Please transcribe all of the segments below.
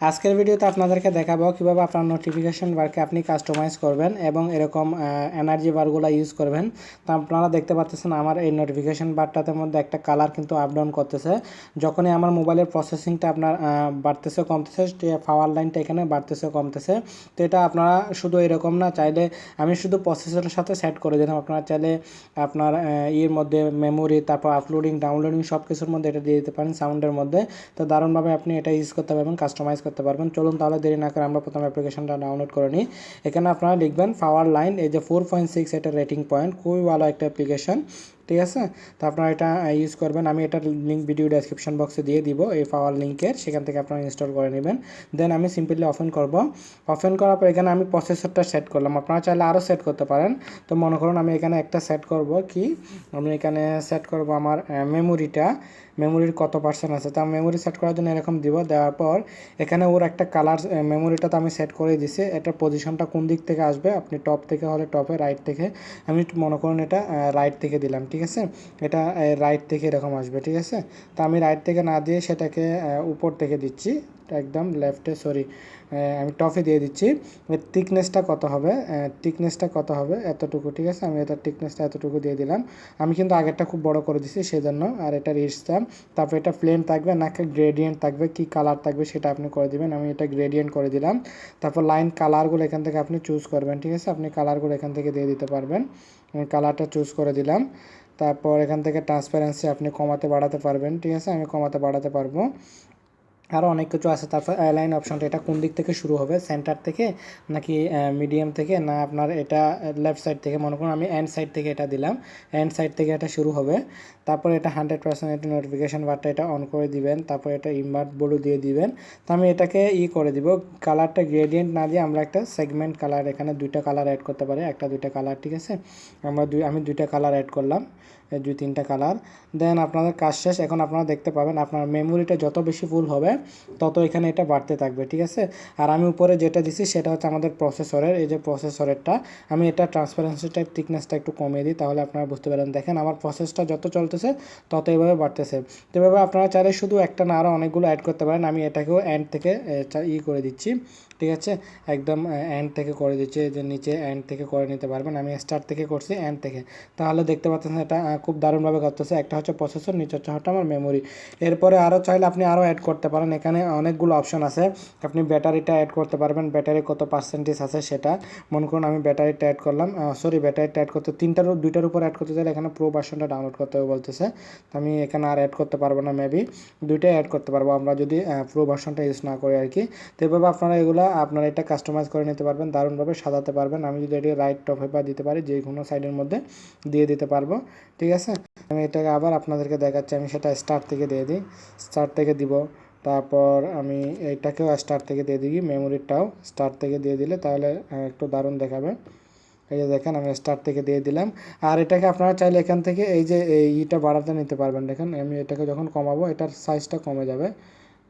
আজকের ভিডিওতে আপনাদেরকে দেখাবো কীভাবে আপনার নোটিফিকেশন বারকে আপনি কাস্টমাইজ করবেন এবং এরকম এনার্জি বারগুলো ইউজ করবেন। তো আপনারা দেখতে পাচ্ছেন আমার এই নোটিফিকেশন বারটাতে মধ্যে একটা কালার কিন্তু আপ ডাউন করতেছে। যখনই আমার মোবাইলের প্রসেসিংটা আপনার বাড়তেছে, কমতেছে পাওয়ার লাইনটা এখানে বাড়তেছে, কমতেছে। তো এটা আপনারা শুধু এরকম না, চাইলে আমি শুধু প্রসেসরের সাথে সেট করে দিলাম। আপনারা চাইলে আপনার ইয়ের মধ্যে মেমোরি তারপর আপলোডিং ডাউনলোডিং সব কিছুর মধ্যে এটা দিয়ে দিতে পারেন সাউন্ডের মধ্যে। তো দারুণভাবে আপনি এটা ইউজ করতে পারবেন কাস্টমাইজ করতে পারবেন। চলুন তাহলে দেরি না করে আমরা প্রথম অ্যাপ্লিকেশনটা ডাউনলোড করে নিই। এখানে আপনারা লিখবেন পাওয়ার লাইন এই যে ফোর পয়েন্ট সিক্স এটা রেটিং পয়েন্ট খুবই ভালো একটা অ্যাপ্লিকেশন ঠিক আছে? তো আপনারা এটা ইউজ করবেন। আমি এটার লিঙ্ক ভিডিও ডেসক্রিপশন বক্সে দিয়ে দিব, এই পাওয়ার লিঙ্কের। সেখান থেকে আপনারা ইনস্টল করে নেবেন। দেন আমি সিম্পলি ওপেন করব। ওপেন করার পর এখানে আমি প্রসেসরটা সেট করলাম। আপনারা চাইলে আরও সেট করতে পারেন। তো মনে করুন আমি এখানে একটা সেট করব কি? আমি এখানে সেট করব আমার মেমোরিটা মেমোরির কত পার্সেন্ট আছে? তা মেমোরি সেট করার জন্য এরকম দিব। দেওয়ার পর এখানে ওর একটা কালার মেমোরিটা তো আমি সেট করে দিছি। এটার পজিশনটা কোন দিক থেকে আসবে? আপনি টপ থেকে হলে টপে রাইট থেকে। আমি মনে করুন এটা রাইট থেকে দিলাম, ঠিক আছে? এটা রাইট থেকে এরকম আসবে, ঠিক আছে? তো আমি রাইট থেকে না দিয়ে সেটাকে উপর থেকে দিচ্ছি, একদম লেফটে সরি আমি টপে দিয়ে দিচ্ছি। থিকনেসটা কত হবে? থিকনেসটা কত হবে? এতটুকু, ঠিক আছে? আমি এটার থিকনেসটা এতটুকু দিয়ে দিলাম। আমি কিন্তু আগেরটা খুব বড় করে দিছি, সেজন্য, আর এটা রিস্টাম তারপর এটা প্লেন থাকবে নাকি গ্রেডিয়েন্ট থাকবে, কি কালার থাকবে সেটা আপনি করে দিবেন। আমি এটা গ্রেডিয়েন্ট করে দিলাম। তারপর লাইন কালারগুলো এখান থেকে আপনি চুজ করবেন, ঠিক আছে? আপনি কালারগুলো এখান থেকে দিয়ে দিতে পারবেন। আমি কালারটা চুজ করে দিলাম। তারপর এখান থেকে ট্রান্সপারেন্সি আপনি কমাতে বাড়াতে পারবেন ঠিক আছে? আমি কমাতে বাড়াতে পারব। আরও অনেক কিছু আছে। তারপর অ্যালাইন অপশনটা এটা কোন দিক থেকে শুরু হবে? সেন্টার থেকে নাকি মিডিয়াম থেকে? না আপনার এটা লেফট সাইড থেকে? মনে করুন আমি অ্যান্ড সাইড থেকে এটা দিলাম। অ্যান্ড সাইড থেকে এটা শুরু হবে। তারপর এটা হান্ড্রেড পার্সেন্ট এটা নোটিফিকেশান বারটা এটা অন করে দিবেন। তারপর এটা ইনভার্ট বোর্ডও দিয়ে দিবেন। তো আমি এটাকে ই করে দিব। কালারটা গ্রেডিয়েন্ট না দিয়ে আমরা একটা সেগমেন্ট কালার এখানে দুইটা কালার অ্যাড করতে পারি। একটা, দুইটা কালার ঠিক আছে? আমরা দুই, আমি দুইটা কালার অ্যাড করলাম। দুই তিনটা কালার দেন আপনাদের কাজ শেষ। এখন আপনারা দেখতে পাবেন আপনার মেমোরিটা যত বেশি ফুল হবে, তত এখানে এটা বাড়তে থাকবে, ঠিক আছে? আর আমি উপরে যেটা দিছি, সেটা হচ্ছে আমাদের প্রসেসরের এই যে প্রসেসরেরটা আমি এটা ট্রান্সপারেন্সিটা থিকনেসটা একটু কমিয়ে দিই, তাহলে আপনারা বুঝতে পারেন দেখেন, আমার প্রসেসটা যত চলতেছে, তত এইভাবে বাড়তেছে। তো এভাবে আপনারা চাইলে শুধু একটা না আরও অনেকগুলো অ্যাড করতে পারেন। আমি এটাকেও এন্ড থেকে ই করে দিচ্ছি। ঠিক আছে? একদম এন্ড থেকে করে দিচ্ছি যে নিচে এন্ড থেকে করে নিতে পারবেন। আমি স্টার্ট থেকে করছি এন্ড থেকে। তাহলে দেখতে পাচ্ছেন এটা খুব দারুণভাবে করতেছে একটা হচ্ছে প্রসেসর নিচে হচ্ছে হচ্ছে আমার মেমোরি এরপরে আরও চাইলে আপনি আরও অ্যাড করতে পারেন। এখানে অনেকগুলো অপশন আছে। আপনি ব্যাটারিটা অ্যাড করতে পারবেন। ব্যাটারি কত পার্সেন্টেজ আছে সেটা। মনে করুন আমি ব্যাটারিটা অ্যাড করলাম। সরি ব্যাটারিটা অ্যাড করতে, তিনটার দুইটার উপর অ্যাড করতে চাইলে এখানে প্রো ভার্সনটা ডাউনলোড করতে হবে বলতেছে। তো আমি এখানে আর অ্যাড করতে পারব না মেবি দুইটাই অ্যাড করতে পারব। আমরা যদি প্রো ভার্সনটা ইউজ না করি আর কি। তো এভাবে আপনারা এগুলো আপনারা এটা কাস্টমাইজ করে নিতে পারবেন, দারুণভাবে সাজাতে পারবেন। আমি যদি এটি রাইট টপ পেপার দিতে পারি, যে কোনো সাইডের মধ্যে দিয়ে দিতে পারব, ঠিক আছে? আমি এটাকে আবার আপনাদেরকে দেখাচ্ছি, আমি সেটা স্টার্ট থেকে দিয়ে দিই। স্টার্ট থেকে দিব, তারপর আমি এইটাকেও স্টার্ট থেকে দিয়ে দিই মেমোরিটাও স্টার্ট থেকে দিয়ে দিলে তাহলে একটু দারুণ দেখাবে। এই যে দেখেন, আমি স্টার্ট থেকে দিয়ে দিলাম। আর এটাকে আপনারা চাইলে এখান থেকে এই যে এই ইটা বাড়াতে নিতে পারবেন। দেখেন, আমি এটাকে যখন কমাবো, এটার সাইজটা কমে যাবে।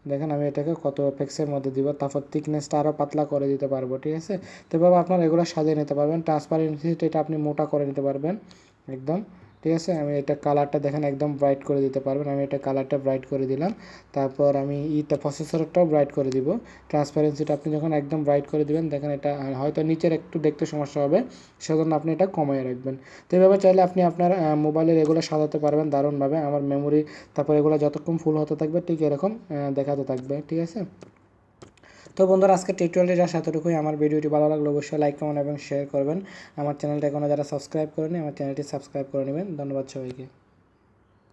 দেখেন আমি এটাকে কত এফেক্সের মধ্যে দিব, তারপর থিকনেসটা আরও পাতলা করে দিতে পারব, ঠিক আছে? তো এভাবে আপনার এগুলো সাজিয়ে নিতে পারবেন। ট্রান্সপারেন্সিটা এটা আপনি মোটা করে নিতে পারবেন, একদম। ঠিক আছে? আমি এটা কালারটা দেখেন একদম ব্রাইট করে দিতে পারবেন। আমি এটা কালারটা ব্রাইট করে দিলাম। তারপর আমি ইটা প্রসেসরটাও ব্রাইট করে দিব। ট্রান্সপারেন্সিটা আপনি যখন একদম ব্রাইট করে দিবেন, দেখেন এটা হয়তো নিচের একটু দেখতে সমস্যা হবে, সেজন্য আপনি এটা কমিয়ে রাখবেন। তো এভাবে চাইলে আপনি আপনার মোবাইলের এগুলো সাজাতে পারবেন দারুণভাবে। আমার মেমোরি তারপর এগুলো যতক্ষণ ফুল হতে থাকবে, ঠিক এরকম দেখাতে থাকবে, ঠিক আছে? তো বন্ধুরা, আজকে টিউটোরিয়ালটি যা এতটুকুই। আমার ভিডিওটি ভালো লাগল অবশ্যই লাইক কমেন্ট এবং শেয়ার করবেন। আমার চ্যানেলটা এখনও যারা সাবস্ক্রাইব করেনি আমার চ্যানেলটি সাবস্ক্রাইব করে নেবেন। ধন্যবাদ সবাইকে।